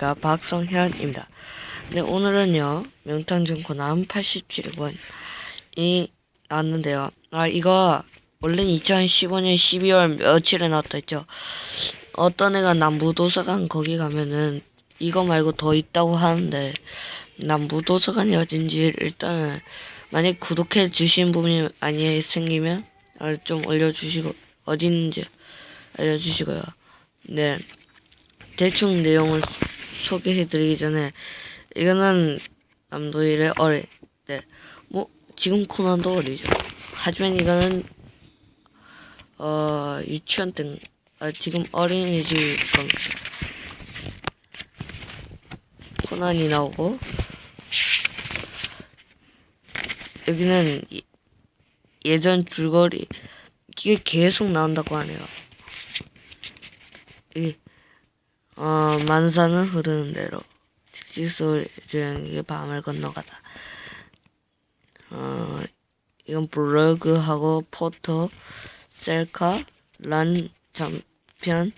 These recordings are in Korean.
안녕하십니까 박성현입니다. 네 오늘은요 명탐정 코난 87권이 나왔는데요. 아 이거 원래는 2015년 12월 며칠에 나왔다 했죠. 어떤 애가 남부도서관 거기 가면은 이거 말고 더 있다고 하는데 남부도서관이 어딘지 일단은 만약 구독해 주신 분이 많이 생기면 아, 좀 올려주시고 있는지 알려주시고요. 네. 대충 내용을 소개해드리기 전에 이거는 남도일의 어리. 네. 뭐 지금 코난도 어리죠. 하지만 이거는 어 유치원 때 아, 지금 어린이집 겁니다. 코난이 나오고 여기는 예- 예전 줄거리 이게 계속 나온다고 하네요. 이 어, 만사는 흐르는 대로 직지소리 주행이 밤을 건너가다. 어, 이건 블로그하고 포토, 셀카, 란 전편,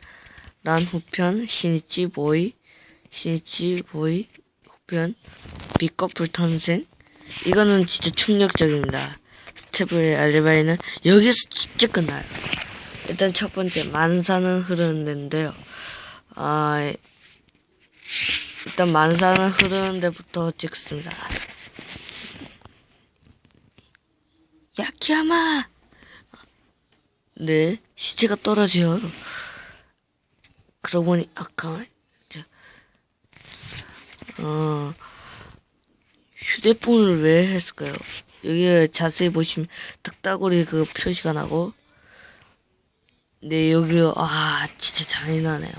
란 후편, 신이치 보이, 신이치 보이 후편, 빛꺼풀 탄생. 이거는 진짜 충격적입니다. 스테블의 알리바이는 여기서 진짜 끝나요. 일단 첫 번째 만사는 흐르는 데인데요. 아 일단 만사는 흐르는 데부터 찍습니다. 야키야마. 네 시체가 떨어져요. 그러고 보니 아까 저, 어 휴대폰을 왜 했을까요? 여기 자세히 보시면 득다구리 그 표시가 나고 네, 여기, 아, 진짜 잔인하네요.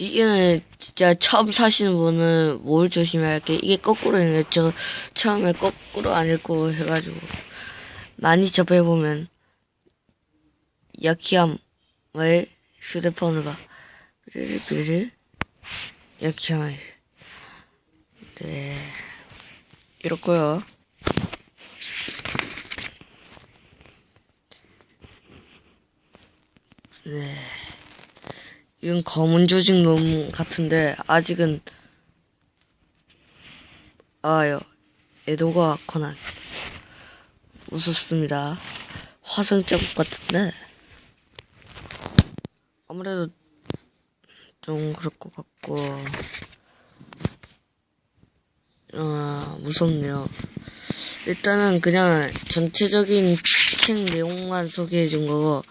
이게 진짜 처음 사시는 분은 뭘 조심해야 할게. 이게 거꾸로 게저 처음에 거꾸로 안 읽고 해가지고 많이 접해보면 야키함의 휴대폰을 봐. 삐리삐리 야키함의 네 이렇고요. 네. 이건 검은 조직 놈 같은데 아직은 아요 에도가 코난 무섭습니다. 화성 자국 같은데 아무래도 좀 그럴 것 같고 아 무섭네요. 일단은 그냥 전체적인 책 내용만 소개해 준 거고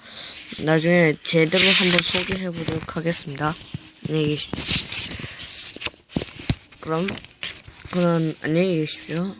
나중에 제대로 한번 소개해 보도록 하겠습니다. 안녕히 계십시오. 그럼 저는 안녕히 계십시오.